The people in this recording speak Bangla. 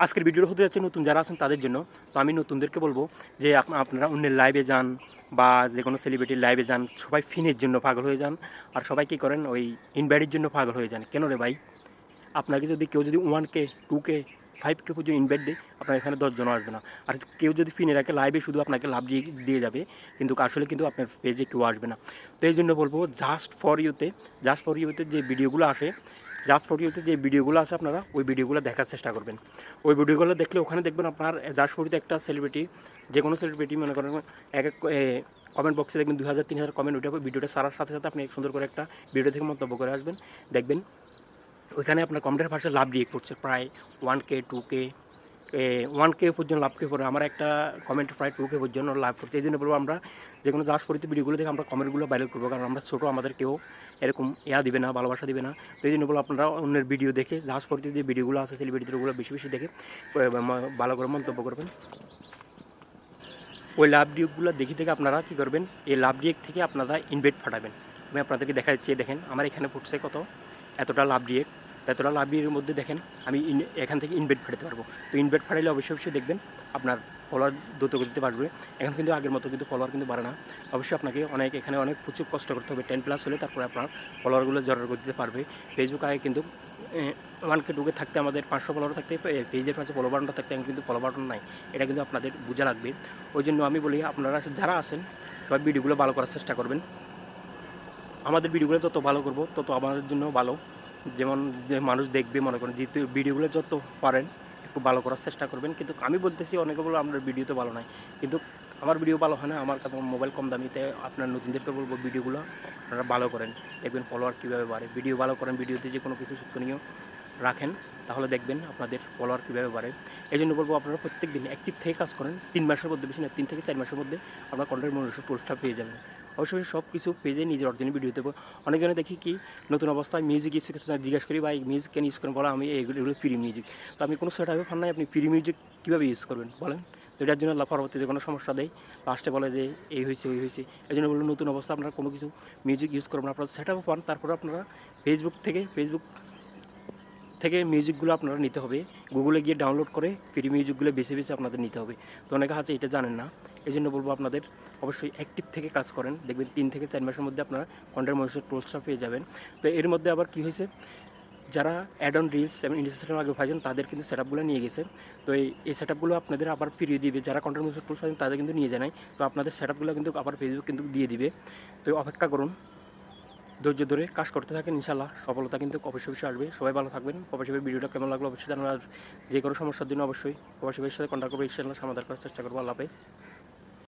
আজকের ভিডিওটা হতে যাচ্ছে নতুন যারা আছেন তাদের জন্য। তো আমি নতুনদেরকে বলব যে আপ- আপনারা অন্যের লাইভে যান বা যে কোনো সেলিব্রিটির লাইভে যান, সবাই ফিনের জন্য পাগল হয়ে যান। আর সবাই কী করেন? ওই ইনভাইটের জন্য পাগল হয়ে যান। কেন রে ভাই? আপনাকে যদি কেউ যদি one K two K five K পর্যন্ত ইনভাইট দেয়, আপনার এখানে দশজন আসবে না। আর কেউ যদি ফিনে রাখে লাইভে শুধু আপনাকে লাভ দিয়ে দিয়ে যাবে, কিন্তু আসলে কিন্তু আপনার পেজে কেউ আসবে না। তো এই জন্য বলব জাস্ট ফর ইউতে জাস্ট ফর ইউতে যে ভিডিওগুলো আসে জাস্ট ফর যে ভিডিওগুলো আছে আপনারা, ওই ভিডিওগুলো দেখার চেষ্টা করবেন। ওই ভিডিওগুলো দেখলে ওখানে দেখবেন আপনার জাস্ট ফর একটা সেলিব্রিটি যে কোনো সেলিব্রিটি মনে করেন, এক এক কমেন্ট বক্সে দেখবেন দু হাজার, তিন হাজার কমেন্ট ওইটা ভিডিওটা সারার সাথে সাথে আপনি সুন্দর করে একটা ভিডিও থেকে মন্তব্য করে আসবেন। দেখবেন, ওইখানে আপনার কমেন্টের ভাষায় লাভ দিয়ে করছে, প্রায় one K two K one K পর্যন্ত লাভ কে পড়ে আমার একটা কমেন্ট প্রায় টু কে পর্যন্ত লাভ করছে এই জন্য বলব আমরা যে কোনো জাস্ট পরিচিত ভিডিওগুলো দেখে আমরা কমেন্টগুলো ভাইরাল করব। কারণ আমরা ছোটো, আমাদের কেউ এরকম ইয়া দিবে না, ভালোবাসা দিবে না। তো এই জন্য বলব আপনারা অন্যের ভিডিও দেখে জাস্ট পরিচিত যে ভিডিওগুলো আছে সেলিব্রিটিগুলো বেশি বেশি দেখে ভালো করে মন্তব্য করবেন। ওই লাভ ডিউকগুলো দেখি থেকে আপনারা কী করবেন, এই লাভ ডিউক থেকে আপনারা ইনভেট পাঠাবেন আমি আপনাদেরকে দেখা যাচ্ছে দেখেন, আমার এখানে ফুটছে কত? এতটা লাভ ডিউক লাভ ডিউকের মধ্যে দেখেন, আমি এখান থেকে ইনভেট ফাটাতে পারব। তো ইনভেট পাঠাইলে অবশ্যই অবশ্যই দেখবেন আপনার ফলোয়ার দ্রুত গতিতে বাড়বে। এখন কিন্তু আগের মতো কিন্তু ফলোয়ার কিন্তু বাড়ে না। অবশ্যই আপনাকে অনেক, এখানে অনেক প্রচুর কষ্ট করতে হবে। টেন প্লাস হলে তারপরে আপনার ফলোয়ারগুলো জড়ার গতিতে পারবে। ফেসবুক আগে কিন্তু ওয়ান কে টুকে থাকতে আমাদের পাঁচশো ফলোয়ার থাকতে পেজের পাশে ফলো বাটনটা থাকতে এখন কিন্তু ফলো বাটন নাই। এটা কিন্তু আপনাদের বোঝা লাগবে। ওই জন্য আমি বলি, আপনারা যারা আছেন, সবাই ভিডিওগুলো ভালো করার চেষ্টা করবেন। আমাদের ভিডিওগুলো তত ভালো করব, তত আমাদের জন্য ভালো। যেমন যে মানুষ দেখবে, মনে করেন যেহেতু ভিডিওগুলো যত পারেন একটু ভালো করার চেষ্টা করবেন। কিন্তু আমি বলতেছি, অনেকে বলো আপনার ভিডিও তো ভালো নাই। কিন্তু আমার ভিডিও ভালো হয় না, আমার কাছে মোবাইল কম দামিতে আপনার নতুনদেরকে বলব, ভিডিওগুলো আপনারা ভালো করেন। দেখবেন ফলোয়ার কীভাবে বাড়ে। ভিডিও ভালো করেন ভিডিওতে যে কোনো কিছু শিক্ষণীয় রাখেন, তাহলে দেখবেন আপনাদের ফলোয়ার কীভাবে বাড়ে। এই জন্য বলব, আপনারা প্রত্যেক দিন অ্যাক্টিভ থেকে কাজ করেন, তিন মাসের মধ্যে, বেশি না, তিন থেকে চার মাসের মধ্যে আপনার কন্টেন্ট মনোযোগ পোস্টটা পেয়ে যাবেন। অবশ্যই সব কিছু পেজে নিজের অর্জনের ভিডিও দেবো অনেকজনে দেখি কি, নতুন অবস্থায় মিউজিক ইউজ করতে জিজ্ঞেস করি বা মিউজিক কেন ইউজ করেন? বলা, আমি এগুলো এগুলো ফ্রি মিউজিক তো আমি কোনো সেট ফান নাই, আপনি ফ্রি মিউজিক কীভাবে ইউজ করবেন? বলেন। তো এটার জন্য পরবর্তীতে কোনো সমস্যা দেয়। লাস্টে বলে যে, এই হয়েছে, ওই হয়েছে। এই জন্য বলুন নতুন অবস্থা আপনারা কোনো কিছু মিউজিক ইউজ করবেন আপনারা সেট আপ পান, তারপরে আপনারা ফেসবুক থেকে ফেসবুক থেকে মিউজিকগুলো আপনারা নিতে হবে। গুগলে গিয়ে ডাউনলোড করে ফ্রি মিউজিকগুলো বেছে বেছে আপনাদের নিতে হবে। তো অনেকে আছে এটা জানেন না এই জন্য বলব আপনাদের অবশ্যই অ্যাক্টিভ থেকে কাজ করেন। দেখবেন তিন থেকে চার মাসের মধ্যে আপনারা কন্টেন্ট মনিটর টুলসটা পেয়ে যাবেন। তো এর মধ্যে আবার কী হয়েছে, যারা অ্যাড অন রিলস এবং ইন্ডাস্ট্রিয়াল আগে পাইছেন তাদের কিন্তু সেট আপগুলো নিয়ে গেছে। তো এই এই সেট আপগুলো আপনাদের আবার ফিরিয়ে দিবে। যারা কন্টেন্ট মনিটর টুলস তাদের কিন্তু নিয়ে যায় তো আপনাদের সেট আপগুলো কিন্তু আবার ফেসবুক কিন্তু দিয়ে দিবে। তো অপেক্ষা করুন। ধৈর্য ধরে কাজ করতে থাকেন ইনশাল্লাহ সফলতা কিন্তু অবশ্যই অবশ্যই আসবে। সবাই ভালো থাকবেন। ভাই, ভিডিওটা কেমন লাগল অবশ্যই জানাবেন। আর যে কোনো সমস্যার জন্য অবশ্যই ভাইয়ের সাথে কন্ট্যাক্ট করবে ইনশাল্লাহ সমাধান করার চেষ্টা করব। আল্লাহ হাফেজ।